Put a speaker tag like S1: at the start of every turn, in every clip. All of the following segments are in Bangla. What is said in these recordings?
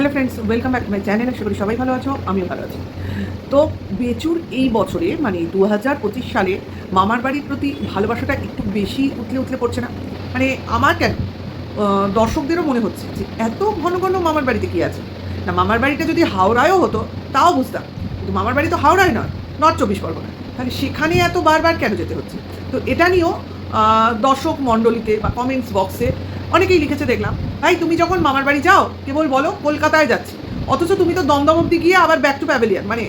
S1: Hello friends welcome back my channel আশা করি সবাই ভালো আছো, আমিও ভালো আছি। তো বেচুর এই বছরে মানে দু হাজার পঁচিশ সালে, মামার বাড়ির প্রতি ভালোবাসাটা একটু বেশি উতলে উতলে পড়ছে না? মানে আমার কেন? দর্শকদেরও মনে হচ্ছে যে এত ঘন ঘন মামার বাড়িতে কী আছে? না, মামার বাড়িটা যদি হাওড়ায়ও হতো, তাও বুঝতাম। কিন্তু মামার বাড়ি তো হাওড়ায় নয়, নর্থ চব্বিশ পরগনা। তাহলে সেখানে এত বারবার কেন যেতে হচ্ছে? তো এটা নিয়েও দর্শক মণ্ডলীতে বা কমেন্টস বক্সে অনেকেই লিখেছে, দেখলাম। ভাই, তুমি যখন মামার বাড়ি যাও, কেবল বলো কলকাতায় যাচ্ছি। অথচ তুমি তো দমদম অব্দি গিয়ে আবার ব্যাক টু প্যাভিলিয়ন মানে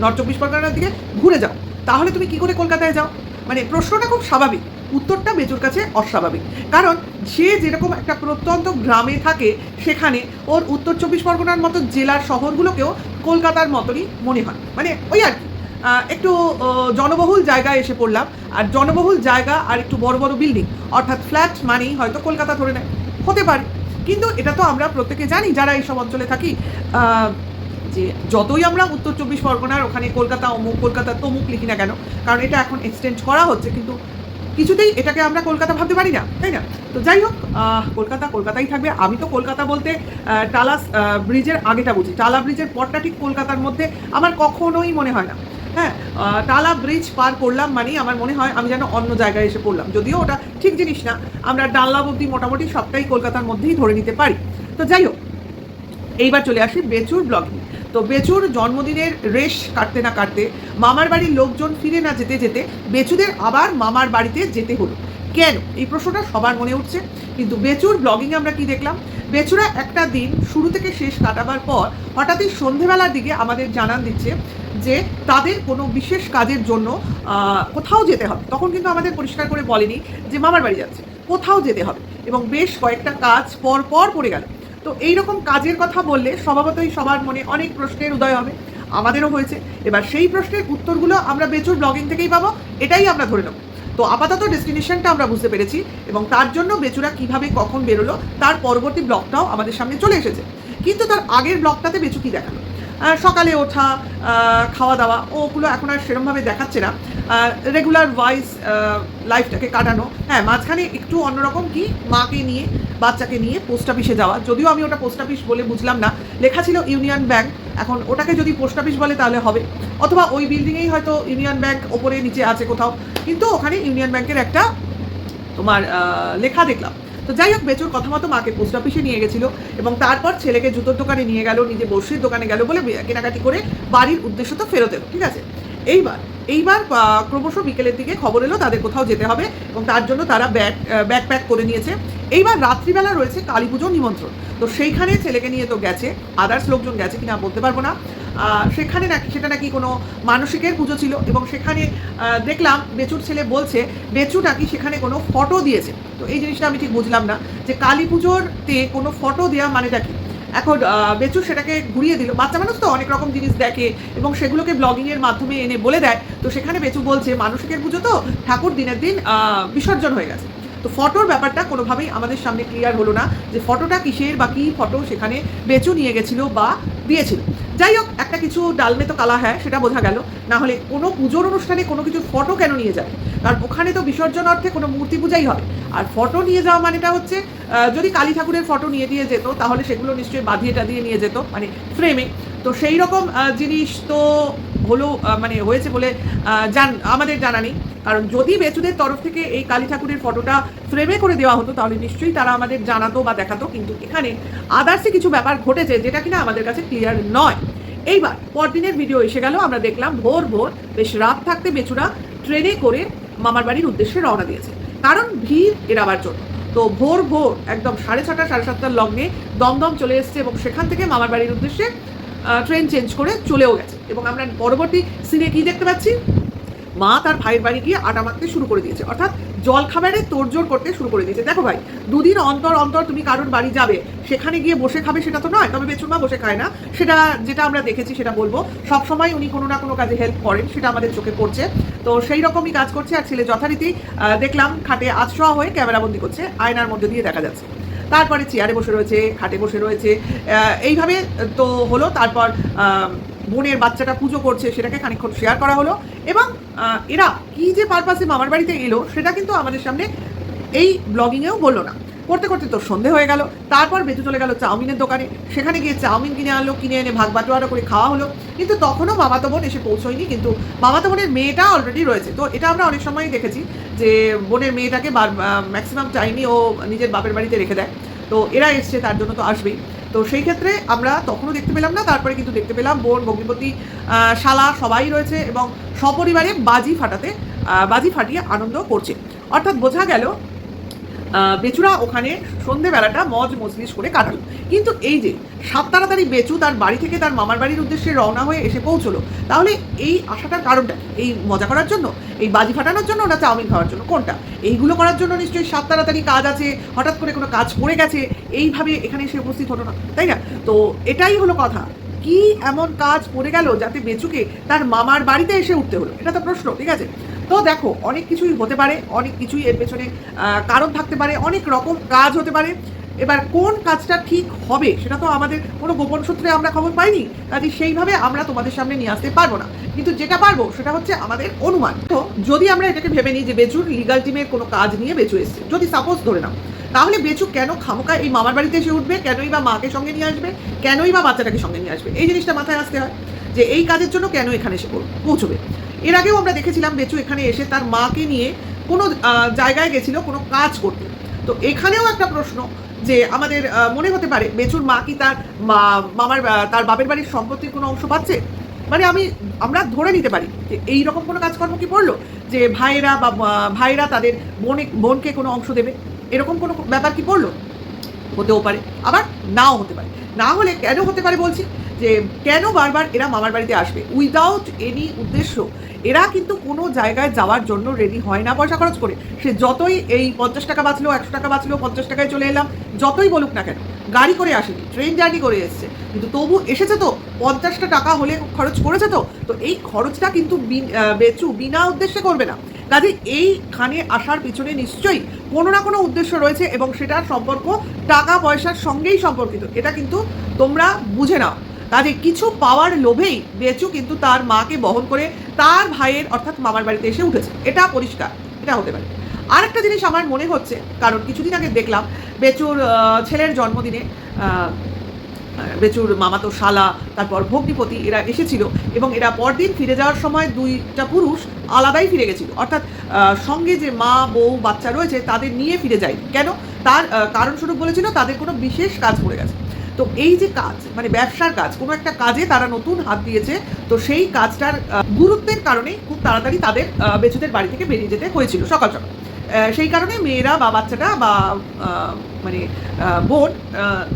S1: নর্থ চব্বিশ পরগনার দিকে ঘুরে যাও। তাহলে তুমি কি করে কলকাতায় যাও? মানে প্রশ্নটা খুব স্বাভাবিক, উত্তরটা বেজুর কাছে অস্বাভাবিক। কারণ সে যেরকম একটা প্রত্যন্ত গ্রামে থাকে, সেখানে ওর উত্তর চব্বিশ পরগনার মতো জেলার শহরগুলোকেও কলকাতার মতনই মনে হয়। মানে ওই আর কি। একটু জনবহুল জায়গায় এসে পড়লাম। আর জনবহুল জায়গা আর একটু বড় বড় বিল্ডিং অর্থাৎ ফ্ল্যাট মানেই হয়তো কলকাতা ধরে নেয়। হতে পারে। কিন্তু এটা তো আমরা প্রত্যেকে জানি, যারা এইসব অঞ্চলে থাকি যে যতই আমরা উত্তর চব্বিশ পরগনার ওখানে কলকাতা অমুক, কলকাতা তমুক লিখি না কেন, কারণ এটা এখন এক্সটেন্ড করা হচ্ছে, কিন্তু কিছুতেই এটাকে আমরা কলকাতা ভাবতে পারি না, তাই না? তো যাই হোক কলকাতা কলকাতাই থাকবে। আমি তো কলকাতা বলতে টালা ব্রিজের আগেটা বুঝি। টালা ব্রিজের পরটা ঠিক কলকাতার মধ্যে আমার কখনোই মনে হয় না। হ্যাঁ টালা ব্রিজ পার করলাম মানেই আমার মনে হয় আমি যেন অন্য জায়গায় এসে পড়লাম। যদিও ওটা ঠিক জিনিস না, আমরা ডানলাভ অব্দি মোটামুটি সবটাই কলকাতার মধ্যেই ধরে নিতে পারি। তো যাই হোক, এইবার চলে আসি বেচুর ব্লগিং তো বেচুর জন্মদিনের রেশ কাটতে না কাটতে মামার বাড়ির লোকজন ফিরে না যেতে যেতে বেচুদের আবার মামার বাড়িতে যেতে হলো। কেন? এই প্রশ্নটা সবার মনে উঠছে। কিন্তু বেচুর ব্লগিংয়ে আমরা কি দেখলাম? বেচুরা একটা দিন শুরু থেকে শেষ কাটাবার পর হঠাৎই সন্ধেবেলার দিকে আমাদের জানান দিচ্ছে যে তাদের কোনো বিশেষ কাজের জন্য কোথাও যেতে হবে। তখন কিন্তু আমাদের পরিষ্কার করে বলেনি যে মামার বাড়ি যাচ্ছে। কোথাও যেতে হবে। এবং বেশ কয়েকটা কাজ পর পর পড়ে গেল। তো এই রকম কাজের কথা বললে স্বভাবতই সবার মনে অনেক প্রশ্নের উদয় হবে। আমাদেরও হয়েছে। এবার সেই প্রশ্নের উত্তরগুলো আমরা বেচুর ব্লগিং থেকেই পাবো। এটাই আমরা ধরে নেব। তো আপাতত ডেস্টিনেশনটা আমরা বুঝতে পেরেছি এবং তার জন্য বেচুরা কীভাবে কখন বেরোলো, তার পরবর্তী ব্লগটাও আমাদের সামনে চলে এসেছে। কিন্তু তার আগের ব্লগটাতে বেচু কি দেখাল? সকালে ওঠা খাওয়া দাওয়া ওগুলো এখন আর সেরমভাবে দেখাচ্ছে না। রেগুলার ওয়াইজ লাইফটাকে কাটানো। হ্যাঁ মাঝখানে একটু অন্যরকম কি? মাকে নিয়ে, বাচ্চাকে নিয়ে পোস্ট অফিসে যাওয়া। যদিও আমি ওটা পোস্ট অফিস বলে বুঝলাম না। লেখা ছিল ইউনিয়ন ব্যাংক এখন ওটাকে যদি পোস্ট অফিস বলে তাহলে হবে। অথবা ওই বিল্ডিংয়েই হয়তো ইউনিয়ন ব্যাংক ওপরে, নিচে আছে কোথাও। কিন্তু ওখানে ইউনিয়ন ব্যাংকের একটা তোমার লেখা দেখলাম। তো যাই হোক, বেচুর কথা মতো মাকে পোস্ট অফিসে নিয়ে গেছিল এবং তারপর ছেলেকে জুতোর দোকানে নিয়ে গেল, নিজে বসির দোকানে গেল বলে কেনাকাটি করে বাড়ির উদ্দেশ্য তো ফেরত এলো, ঠিক আছে? এইবার এইবার ক্রমশ বিকেলের দিকে খবর এলো তাদের কোথাও যেতে হবে এবং তার জন্য তারা ব্যাগ ব্যাগ প্যাক করে নিয়েছে। এইবার রাত্রিবেলা রয়েছে কালী পুজোর নিমন্ত্রণ। তো সেইখানে ছেলেকে নিয়ে তো গেছে আদার্স লোকজন গেছে কিনা বলতে পারব না। সেখানে নাকি, সেটা নাকি কোনো মানসিকের পুজো ছিল এবং সেখানে দেখলাম বেচুর ছেলে বলছে, বেচু নাকি সেখানে কোনো ফটো দিয়েছে। তো এই জিনিসটা আমি ঠিক বুঝলাম না যে কালী পুজোরতে কোনো ফটো দেওয়া মানেটা কি? এখন বেচু সেটাকে ঘুরিয়ে দিল। বাচ্চা মানুষ তো অনেক রকম জিনিস দেখে এবং সেগুলোকে ব্লগিংয়ের মাধ্যমে এনে বলে দেয়। তো সেখানে বেচু বলছে, মানসিকের পুজো তো ঠাকুর দিনের দিন বিসর্জন হয়ে গেছে। তো ফটোর ব্যাপারটা কোনোভাবেই আমাদের সামনে ক্লিয়ার হলো না যে ফটোটা কিসের বা কী ফটো সেখানে বেচু নিয়ে গেছিল বা দিয়েছিল। যাই হোক, একটা কিছু ডালমে তো কালা হ্যাঁ সেটা বোঝা গেল। না হলে কোনো পুজোর অনুষ্ঠানে কোনো কিছু ফটো কেন নিয়ে যাবে? কারণ ওখানে তো বিসর্জন অর্থে কোনো মূর্তি পূজাই হবে। আর ফটো নিয়ে যাওয়া মানেটা হচ্ছে যদি কালী ঠাকুরের ফটো নিয়ে দিয়ে যেত, তাহলে সেগুলো নিশ্চয়ই বাঁধিয়ে টাধিয়ে নিয়ে যেত মানে ফ্রেমে তো সেই রকম জিনিস তো হলো মানে হয়েছে বলে জান, আমাদের জানা নেই। কারণ যদি বেচুদের তরফ থেকে এই কালী ঠাকুরের ফটোটা ফ্রেমে করে দেওয়া হতো, তাহলে নিশ্চয়ই তারা আমাদের জানাতো বা দেখাতো। কিন্তু এখানে আদার্সে কিছু ব্যাপার ঘটেছে যেটা কিনা আমাদের কাছে ক্লিয়ার নয়। এইবার পরদিনের ভিডিও এসে গেল, আমরা দেখলাম ভোর ভোর বেশ রাত থাকতে বেচুরা ট্রেনে করে মামার বাড়ির উদ্দেশ্যে রওনা দিয়েছে। কারণ ভিড় এড়াবার জন্য। তো ভোর ভোর একদম সাড়ে ছটা, সাড়ে সাতটার লগ্নে দমদম চলে এসছে এবং সেখান থেকে মামার বাড়ির উদ্দেশ্যে ট্রেন চেঞ্জ করে চলেও গেছে। এবং আমরা পরবর্তী সিনে কি দেখতে পাচ্ছি? মা তার ভাইয়ের বাড়ি গিয়ে আটা মাখতে শুরু করে দিয়েছে। অর্থাৎ জল খাবারে তোড়জোড় করতে শুরু করে দিয়েছে। দেখো ভাই, দুদিন অন্তর অন্তর তুমি কারোর বাড়ি যাবে, সেখানে গিয়ে বসে খাবে সেটা তো নয়, তবে বেচুর মা বসে খায় না। সেটা যেটা আমরা দেখেছি সেটা বলব। সবসময় উনি কোনো না কোনো কাজে হেল্প করেন, সেটা আমাদের চোখে পড়ছে। তো সেই রকমই কাজ করছে আর ছেলে যথারীতি দেখলাম খাটে আশ্রয় হয়ে ক্যামেরাবন্দি করছে, আয়নার মধ্যে দিয়ে দেখা যাচ্ছে। তারপরে চেয়ারে বসে রয়েছে, খাটে বসে রয়েছে এইভাবে তো হলো। তারপর বোনের বাচ্চাটা পুজো করছে, সেটাকে খানিকক্ষণ শেয়ার করা হলো এবং এরা কি যে পারপাসে মামার বাড়িতে এলো, সেটা কিন্তু আমাদের সামনে এই ব্লগিংয়েও বলল না। করতে করতে তোর সন্ধে হয়ে গেল। তারপর বেঁচে চলে গেল চাউমিনের দোকানে। সেখানে গিয়ে চাউমিন কিনে আনলো, কিনে এনে ভাগ বাটোয়ারা করে খাওয়া হলো। কিন্তু তখনও মামাতো বোন এসে পৌঁছয়নি, কিন্তু মামাতো বোনের মেয়েটা অলরেডি রয়েছে। তো এটা আমরা অনেক সময়ই দেখেছি যে বোনের মেয়েটাকে ম্যাক্সিমাম টাইমই ও নিজের বাপের বাড়িতে রেখে দেয়। তো এরা এসছে, তার জন্য তো আসবেই। তো সেই ক্ষেত্রে আমরা তখনও দেখতে পেলাম না, তারপরে কিন্তু দেখতে পেলাম বোন, ভগ্নিপতি শালা সবাই রয়েছে এবং সপরিবারে বাজি ফাটাতে বাজি ফাটিয়ে আনন্দ করছে। অর্থাৎ বোঝা গেল বেচুরা ওখানে সন্ধেবেলাটা মজ মজলিস করে কাটালো। কিন্তু এই যে সাত তাড়াতাড়ি বেচু তার বাড়ি থেকে তার মামার বাড়ির উদ্দেশ্যে রওনা হয়ে এসে পৌঁছলো, তাহলে এই আশাটার কারণটা এই মজা করার জন্য? এই বাজি ফাটানোর জন্য না চাউমিন খাওয়ার জন্য? কোনটা? এইগুলো করার জন্য নিশ্চয়ই সাত তাড়াতাড়ি কাজ আছে, হঠাৎ করে কোনো কাজ পড়ে গেছে, এইভাবে এখানে এসে উপস্থিত হলো না, তাই না? তো এটাই হলো কথা। কি এমন কাজ পড়ে গেল যাতে বেচুকে তার মামার বাড়িতে এসে উঠতে হলো? এটা তো প্রশ্ন, ঠিক আছে? তো দেখো, অনেক কিছুই হতে পারে, অনেক কিছুই এর পেছনে কারণ থাকতে পারে, অনেক রকম কাজ হতে পারে। এবার কোন কাজটা ঠিক হবে সেটা তো আমাদের কোনো গোপন সূত্রে আমরা খবর পাইনি কাজে সেইভাবে আমরা তোমাদের সামনে নিয়ে আসতে পারব না। কিন্তু যেটা পারব সেটা হচ্ছে আমাদের অনুমান। তো যদি আমরা এটাকে ভেবে নিই যে বেচুর লিগাল টিমের কোনো কাজ নিয়ে বেচু এসছে, যদি সাপোজ ধরে নাও, তাহলে বেচু কেন খামোকা এই মামার বাড়িতে এসে উঠবে? কেনই বা মাকে সঙ্গে নিয়ে আসবে? কেনই বা বাচ্চাটাকে সঙ্গে নিয়ে আসবে? এই জিনিসটা মাথায় আসতে হয় যে এই কাজের জন্য কেন এখানে এসে পৌঁছবে? এর আগেও আমরা দেখেছিলাম বেচু এখানে এসে তার মাকে নিয়ে কোনো জায়গায় গেছিল, কোনো কাজ করতে। তো এখানেও একটা প্রশ্ন যে আমাদের মনে হতে পারে বেচুর মা কি তার মামার তার বাপের বাড়ির সম্পত্তির কোনো অংশ পাচ্ছে? মানে আমি, আমরা ধরে নিতে পারি যে এই রকম কোনো কাজকর্ম কি পড়ল যে ভাইয়েরা বা ভাইয়েরা তাদের বোনে, বোনকে কোনো অংশ দেবে? এরকম কোনো ব্যাপার কি পড়ল হতেও পারে। আবার নাও হতে পারে। না হলে কেন হতে পারে বলছি? যে কেন বারবার এরা মামার বাড়িতে আসবে? উইদাউট এনি উদ্দেশ্য, এরা কিন্তু কোনো জায়গায় যাওয়ার জন্য রেডি হয় না পয়সা খরচ করে। সে যতই এই পঞ্চাশ টাকা বাঁচলো একশো টাকা বাঁচলো পঞ্চাশ টাকায় চলে এলাম, যতই বলুক না কেন, গাড়ি করে আসেনি ট্রেন জার্নি করে এসছে। কিন্তু তবু এসেছে তো, পঞ্চাশটা টাকা হলে খরচ করেছে তো। তো এই খরচটা কিন্তু বেচু বিনা উদ্দেশ্যে করবে না। কাজে এইখানে আসার পিছনে নিশ্চয়ই কোনো না কোনো উদ্দেশ্য রয়েছে এবং সেটার সম্পর্ক টাকা পয়সার সঙ্গেই সম্পর্কিত। এটা কিন্তু তোমরা বুঝে নাও। কাজে কিছু পাওয়ার লোভেই বেচু কিন্তু তার মাকে বহন করে তার ভাইয়ের অর্থাৎ মামার বাড়িতে এসে উঠেছে। এটা পরিষ্কার, এটা হতে পারে। আরেকটা জিনিস আমার মনে হচ্ছে, কারণ কিছুদিন আগে দেখলাম বেচুর ছেলের জন্মদিনে বেচুর মামাতো শালা, তারপর ভগ্নিপতি এরা এসেছিল এবং এরা পরদিন ফিরে যাওয়ার সময় দুইটা পুরুষ আলাদাই ফিরে গেছিল। অর্থাৎ সঙ্গে যে মা, বউ, বাচ্চা রয়েছে তাদের নিয়ে ফিরে যায় কেন? তার কারণস্বরূপ বলেছিল তাদের কোনো বিশেষ কাজ পড়ে গেছে। তো এই যে কাজ মানে ব্যবসার কাজ, কোনো একটা কাজে তারা নতুন হাত দিয়েছে, তো সেই কাজটার গুরুত্বের কারণে খুব তাড়াতাড়ি তাদের বেচুদের বাড়ি থেকে বেরিয়ে যেতে হয়েছিল সকাল সকাল। সেই কারণে মেয়েরা বা বাচ্চাটা বা মানে বোন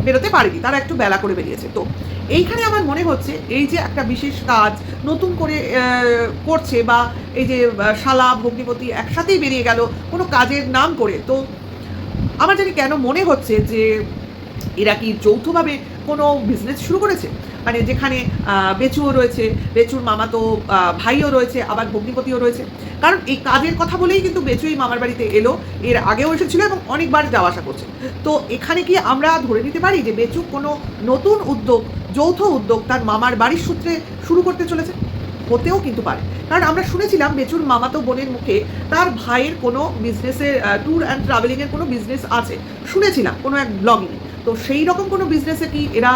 S1: বেরোতে পারেনি, তারা একটু বেলা করে বেরিয়েছে। তো এইখানে আমার মনে হচ্ছে এই যে একটা বিশেষ কাজ নতুন করে করছে বা এই যে শালা, ভগ্নিপতি একসাথেই বেরিয়ে গেল কোনো কাজের নাম করে, তো আমার জানি কেন মনে হচ্ছে যে এরা কি যৌথভাবে কোনো বিজনেস শুরু করেছে? মানে যেখানে বেচুও রয়েছে বেচুর মামাতো আহ, ভাইও রয়েছে আবার ভগ্নিপতিও রয়েছে। কারণ এই কাজের কথা বলেই কিন্তু বেচু এই মামার বাড়িতে এলো এর আগেও এসেছিল এবং অনেকবার যাওয়া আসা করছে। তো এখানে কি আমরা ধরে নিতে পারি যে বেচু কোনো নতুন উদ্যোগ যৌথ উদ্যোগ তার মামার বাড়ির সূত্রে শুরু করতে চলেছে? হতেও কিন্তু পারে। কারণ আমরা শুনেছিলাম বেচুর মামাতো বোনের মুখে তার ভাইয়ের কোনো বিজনেসের ট্যুর অ্যান্ড ট্রাভেলিংয়ের কোনো বিজনেস আছে। শুনেছিলাম কোনো এক ব্লগিংয়ে তো সেই রকম কোনো বিজনেসে কি এরা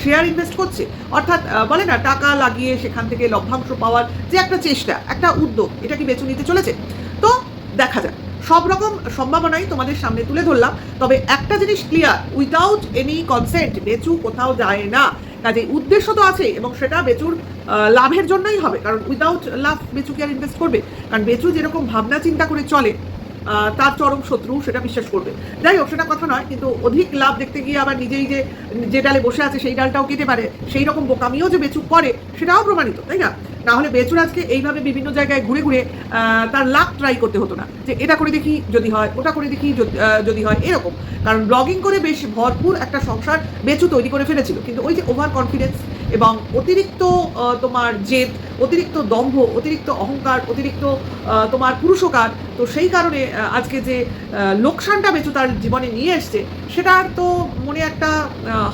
S1: শেয়ার ইনভেস্ট করছে? অর্থাৎ বলে না, টাকা লাগিয়ে সেখান থেকে লভ্যাংশ পাওয়ার যে একটা চেষ্টা, একটা উদ্যোগ, এটা কি বেচু নিতে চলেছে? তো দেখা যাক। সব রকম সম্ভাবনাই তোমাদের সামনে তুলে ধরলাম। তবে একটা জিনিস clear without any consent Bechu কোথাও যায় না। কাজে উদ্দেশ্য তো আছে এবং সেটা বেচুর লাভের জন্যই হবে। কারণ উইদাউট লাভ, বেচু কি আর ইনভেস্ট করবে? কারণ বেচু যেরকম ভাবনা চিন্তা করে চলে তার চরম শত্রু সেটা বিশ্বাস করবে। যাই হোক, সেটা কথা নয়, কিন্তু অধিক লাভ দেখতে গিয়ে আবার নিজেই যে যে ডালে বসে আছে সেই ডালটাও কেটে পারে, সেই রকম বোকামিও যে বেচু করে, সেটাও প্রমাণিত, তাই না? না হলে বেচুর আজকে এইভাবে বিভিন্ন জায়গায় ঘুরে ঘুরে তার লাভ ট্রাই করতে হতো না, যে এটা করে দেখি যদি হয়, ওটা করে দেখি যদি হয়, এরকম। কারণ ব্লগিং করে বেশ ভরপুর একটা সংসার বেচু তৈরি করে ফেলেছিল, কিন্তু ওই যে ওভার কনফিডেন্স এবং অতিরিক্ত তোমার জেদ, অতিরিক্ত দম্ভ, অতিরিক্ত অহংকার, অতিরিক্ত তোমার পুরুষকার, তো সেই কারণে আজকে যে লোকসানটা বেচু তার জীবনে নিয়ে এসছে সেটার তো মনে একটা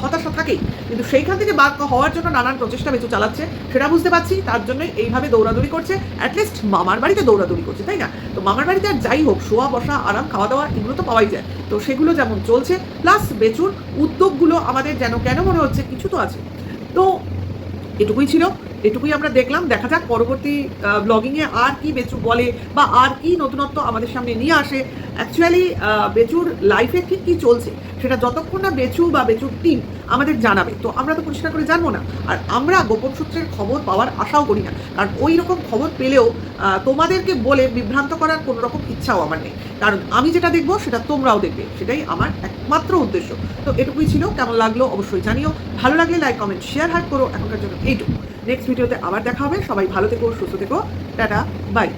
S1: হতাশা থাকেই। কিন্তু সেইখান থেকে বাদ হওয়ার জন্য নানান প্রচেষ্টা বেচু চালাচ্ছে, সেটা বুঝতে পারছি, তার জন্যই এইভাবে দৌড়াদৌড়ি করছে অ্যাটলিস্ট মামার বাড়িতে দৌড়াদৌড়ি করছে, তাই না? তো মামার বাড়িতে আর যাই হোক, শোয়া, বসা, আরাম খাওয়া দাওয়া এগুলো তো পাওয়াই যায়। তো সেগুলো যেমন চলছে প্লাস বেচুর উদ্যোগগুলো আমাদের যেন কেন মনে হচ্ছে, কিছু তো আছে। তো এটুকুই ছিল। এটুকুই আমরা দেখলাম। দেখা যাক পরবর্তী ব্লগিংয়ে আর কি বেচু বলে বা আর কি নতুনত্ব আমাদের সামনে নিয়ে আসে। অ্যাকচুয়ালি বেচুর লাইফে ঠিক কী চলছে? সেটা যতক্ষণ না বেচু বা বেচুর টিম আমাদের জানাবে। তো আমরা তো পরিষ্কার করে জানব না। আর আমরা গোপন সূত্রের খবর পাওয়ার আশাও করি না। কারণ ওই রকম খবর পেলেও তোমাদেরকে বলে বিভ্রান্ত করার কোনো রকম ইচ্ছাও আমার নেই। কারণ আমি যেটা দেখব, সেটা তোমরাও দেখবে। সেটাই আমার একমাত্র উদ্দেশ্য। তো এটুকুই ছিল। কেমন লাগল অবশ্যই জানিও। ভালো লাগলে লাইক, কমেন্ট, শেয়ার, হার্ট করো। এখনকার জন্য এইটুকু। নেক্সট ভিডিওতে আবার দেখা হবে। সবাই ভালো থেকো, সুস্থ থেকো। Tata, bye.